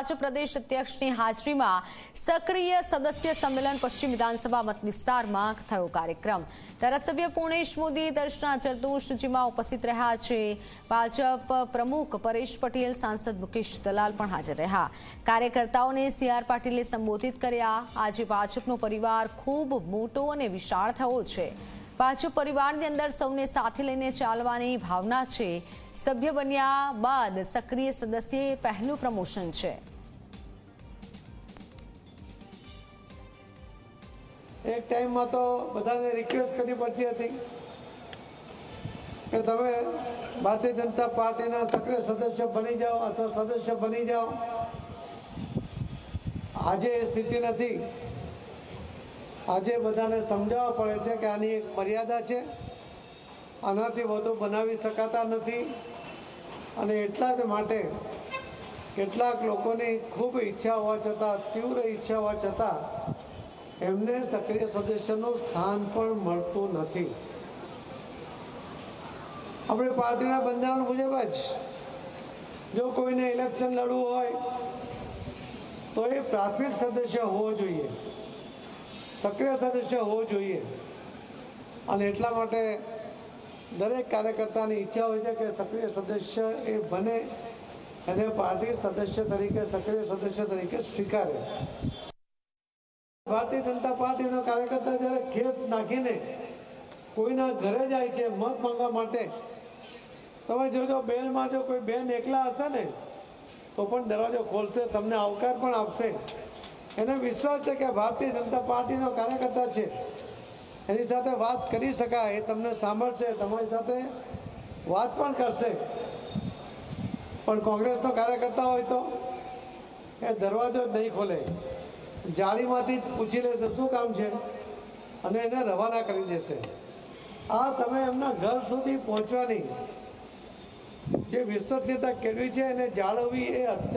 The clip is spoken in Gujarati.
ભાજપ પ્રદેશ અધ્યક્ષની હાજરીમાં સક્રિય સદસ્ય સંમેલન પશ્ચિમ વિધાનસભા મત વિસ્તારમાં થયો કાર્યક્રમ. ધારાસભ્ય પૂર્ણેશ મોદી દર્શના ચરતુર્શજીમાં ઉપસ્થિત રહ્યા છે. ભાજપ પ્રમુખ પરેશ પટેલ, સાંસદ મુકેશ દલાલ પણ હાજર રહ્યા. કાર્યકર્તાઓને સી આર પાટીલે સંબોધિત કર્યા. આજે ભાજપનો પરિવાર ખૂબ મોટો અને વિશાળ થયો છે. ભાજપ પરિવારની અંદર સૌને સાથે લઈને ચાલવાની ભાવના છે. સભ્ય બન્યા બાદ સક્રિય સદસ્ય પહેલું પ્રમોશન છે. એક ટાઈમમાં તો બધાને રિક્વેસ્ટ કરવી પડતી હતી કે તમે ભારતીય જનતા પાર્ટીના સક્રિય સદસ્ય બની જાઓ અથવા સદસ્ય બની જાઓ. આજે એ સ્થિતિ નથી. આજે બધાને સમજાવવા પડે છે કે આની એક મર્યાદા છે. આનાથી વધુ બનાવી શકાતા નથી. અને એટલા જ માટે કેટલાક લોકોની ખૂબ ઈચ્છા હોવા છતાં, તીવ્ર ઈચ્છા હોવા છતાં એમને સક્રિય સદસ્યનું સ્થાન પણ મળતું નથી. આપણે પાર્ટીના બંધારણ મુજબ જ જો કોઈને ઇલેક્શન લડવું હોય, તો એ પ્રાથમિક સદસ્ય હોવો જોઈએ. સક્રિય સદસ્ય હોવો જોઈએ. અને એટલા માટે દરેક કાર્યકર્તાની ઈચ્છા હોય છે કે સક્રિય સદસ્ય એ બને અને પાર્ટી સદસ્ય તરીકે, સક્રિય સદસ્ય તરીકે સ્વીકારે. ભારતીય જનતા પાર્ટીનો કાર્યકર્તા જ્યારે ખેસ નાખીને કોઈના ઘરે જાય છે, મત માંગવા માટે, તમે જોજો બેલમાં જો કોઈ બેન એકલા હશે ને, તો પણ દરવાજો ખોલશે, તમને આવકાર પણ આપશે. એને વિશ્વાસ છે કે ભારતીય જનતા પાર્ટીનો કાર્યકર્તા છે. એની સાથે વાત કરી શકાય, એ તમને સાંભળશે, તમારી સાથે વાત પણ કરશે. પણ કોંગ્રેસનો કાર્યકર્તા હોય તો એ દરવાજો જ નહીં ખોલે. જાળીમાંથી પૂછી લેશે, શું કામ છે? અને એને રવાના કરી દેશે. આ તમે એમના ઘર સુધી પહોંચવાની જે વિશ્વસનીયતા કેળવી છે, એને જાળવવી એ અત્યંત